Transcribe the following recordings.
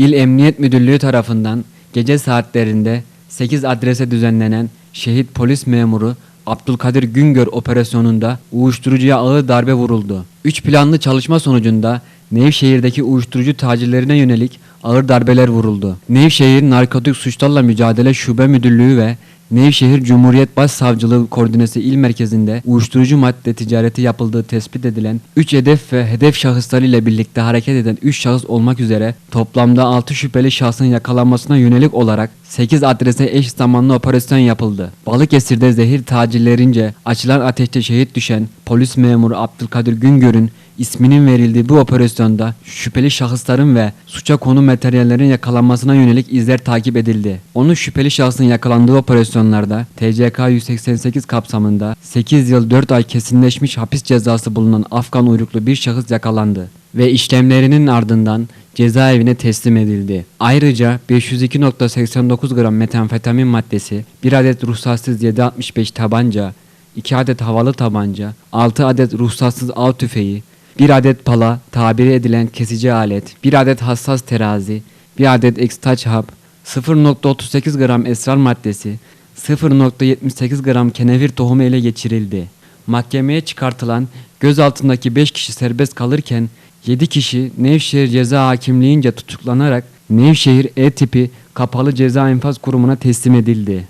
İl Emniyet Müdürlüğü tarafından gece saatlerinde 8 adrese düzenlenen şehit polis memuru Abdülkadir Güngör operasyonunda uyuşturucuya ağır darbe vuruldu. 3 planlı çalışma sonucunda Nevşehir'deki uyuşturucu tacirlerine yönelik ağır darbeler vuruldu. Nevşehir Narkotik Suçlarla Mücadele Şube Müdürlüğü ve Nevşehir Cumhuriyet Başsavcılığı Koordinesi İl Merkezi'nde uyuşturucu madde ticareti yapıldığı tespit edilen 3 hedef ve hedef şahısları ile birlikte hareket eden 3 şahıs olmak üzere toplamda 6 şüpheli şahsın yakalanmasına yönelik olarak 8 adrese eş zamanlı operasyon yapıldı. Balıkesir'de zehir tacirlerince açılan ateşte şehit düşen polis memuru Abdülkadir Güngör'ün isminin verildiği bu operasyonda şüpheli şahısların ve suça konu materyallerin yakalanmasına yönelik izler takip edildi. 10 şüpheli şahsın yakalandığı operasyonlarda TCK 188 kapsamında 8 yıl 4 ay kesinleşmiş hapis cezası bulunan Afgan uyruklu bir şahıs yakalandı ve işlemlerinin ardından cezaevine teslim edildi. Ayrıca 502.89 gram metamfetamin maddesi, 1 adet ruhsatsız 765 tabanca, 2 adet havalı tabanca, 6 adet ruhsatsız av tüfeği, 1 adet pala, tabiri edilen kesici alet, 1 adet hassas terazi, 1 adet ekstaç hap, 0.38 gram esrar maddesi, 0.78 gram kenevir tohumu ele geçirildi. Mahkemeye çıkartılan gözaltındaki 5 kişi serbest kalırken 7 kişi Nevşehir Ceza Hakimliğince tutuklanarak Nevşehir E tipi kapalı ceza infaz kurumuna teslim edildi.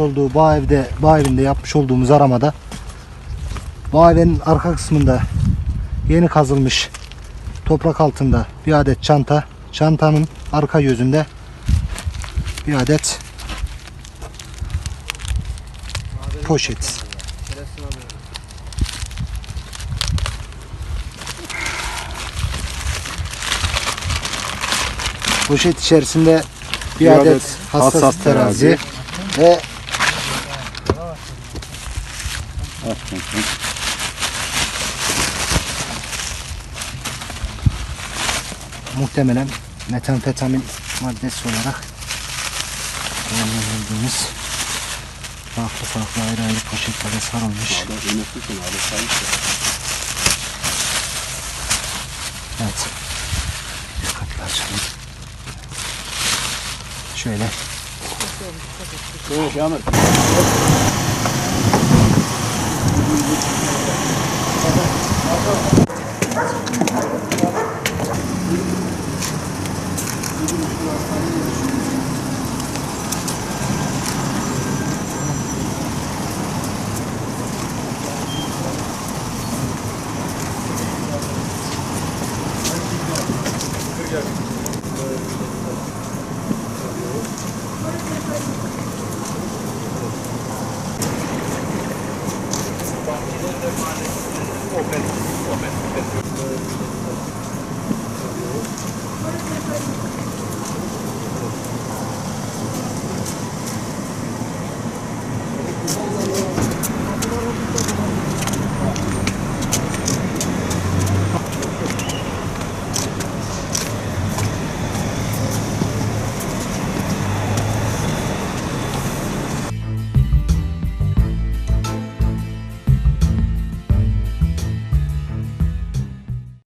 Olduğu bağ evde bağ evinde yapmış olduğumuz aramada bağ evinin arka kısmında yeni kazılmış toprak altında bir adet çanta çantanın arka yüzünde bir adet poşet poşet içerisinde bir, Bir adet, adet hassas, hassas terazi, terazi. ve muhtemelen metamfetamin maddesi olarak kullanıldığımız farklı farklı ayrı ayrı poşetlere sarılmış. Evet. Dikkatli açalım. Şöyle. Thank you. open, open. open.